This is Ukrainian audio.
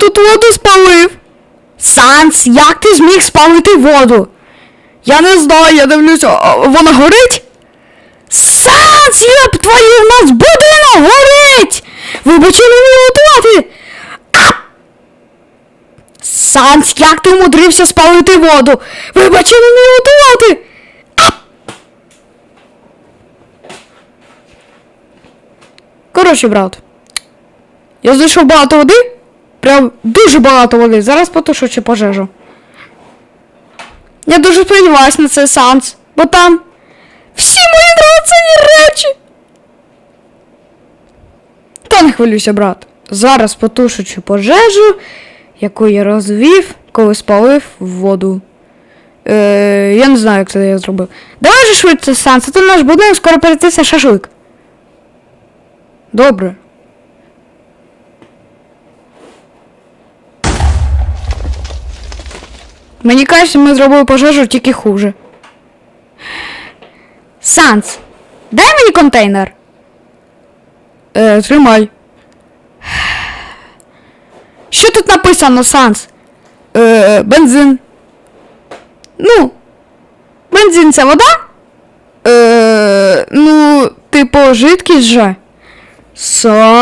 тут воду спалив. Санс, як ти зміг спалити воду? Я не знаю, я дивлюся, вона горить? Санс, йоп твою, в нас будинок горить! Вибачи мені готувати! Санс, як ти умудрився спалити воду? Вибачи мені готувати! Коротше, брат. Я знайшов багато води. Прям дуже багато води. Зараз потушу чи пожежу. Я дуже сподіваюсь на це Санс, бо там всі мої драгоцінні речі. Та не хвилюйся, брат. Зараз потушу цю пожежу, яку я розвів, коли спалив воду. Е, я не знаю, як це я зробив. Давай же швидше, Санс, а то наш будинок скоро перетиться шашлик. Добре. Мені кажеться, ми зробили пожежу тільки хуже. Санс, дай мені контейнер. Е, тримай. Що тут написано, Санс? Е, бензин. Ну. Бензин це вода? Е, ну, типу, жидкість же. Санс!